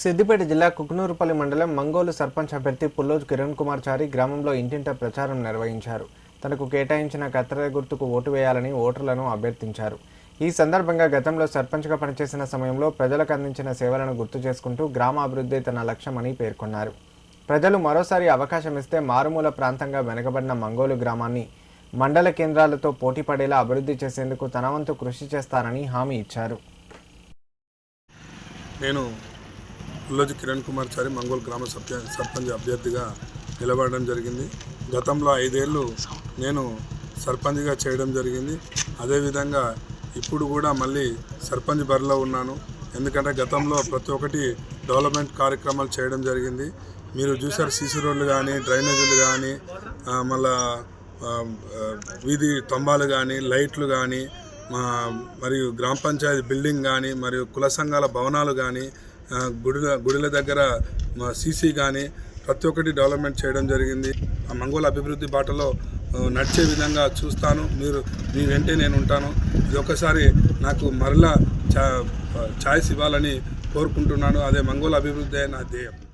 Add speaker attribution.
Speaker 1: సిద్దిపేట జిల్లా కుక్నూరుపల్లి మండలం మంగోలు సర్పంచ్ అభ్యర్థి పుల్లోజు కిరణ్ కుమార్ చారి గ్రామంలో ఇంటింట ప్రచారం నిర్వహించారు. తనకు కేటాయించిన కత్తెర గుర్తుకు ఓటు వేయాలని ఓటర్లను అభ్యర్థించారు. ఈ సందర్భంగా గతంలో సర్పంచ్గా పనిచేసిన సమయంలో ప్రజలకు అందించిన సేవలను గుర్తు చేసుకుంటూ గ్రామాభివృద్ధి తన లక్ష్యమని పేర్కొన్నారు. ప్రజలు మరోసారి అవకాశం ఇస్తే మారుమూల ప్రాంతంగా వెనుకబడిన మంగోలు గ్రామాన్ని మండల కేంద్రాలతో పోటీ పడేలా అభివృద్ధి చేసేందుకు తన వంతు కృషి చేస్తారని హామీ ఇచ్చారు.
Speaker 2: నేను పుల్లోజి కిరణ్ కుమార్ చారి మంగోల్ గ్రామ సర్ప సర్పంచ్ అభ్యర్థిగా నిలబడడం జరిగింది. గతంలో ఐదేళ్ళు నేను సర్పంచ్గా చేయడం జరిగింది. అదేవిధంగా ఇప్పుడు కూడా మళ్ళీ సర్పంచ్ బరిలో ఉన్నాను. ఎందుకంటే గతంలో ప్రతి ఒక్కటి డెవలప్మెంట్ కార్యక్రమాలు చేయడం జరిగింది. మీరు చూసారు సీసీ రోడ్లు కానీ డ్రైనేజీలు కానీ మళ్ళా వీధి స్తంభాలు కానీ లైట్లు కానీ మా మరియు గ్రామ పంచాయతీ బిల్డింగ్ కానీ మరియు కుల సంఘాల భవనాలు కానీ గుడిల గుడిల దగ్గర మా సీసీ కానీ ప్రతి ఒక్కటి డెవలప్మెంట్ చేయడం జరిగింది. ఆ మంగోల అభివృద్ధి బాటలో నడిచే విధంగా చూస్తాను. మీరు మీ వెంటే నేను ఉంటాను. ఇది ఒకసారి నాకు మరలా ఛా ఛాయిస్ ఇవ్వాలని కోరుకుంటున్నాను. అదే మంగోల అభివృద్ధి నా ధ్యేయం.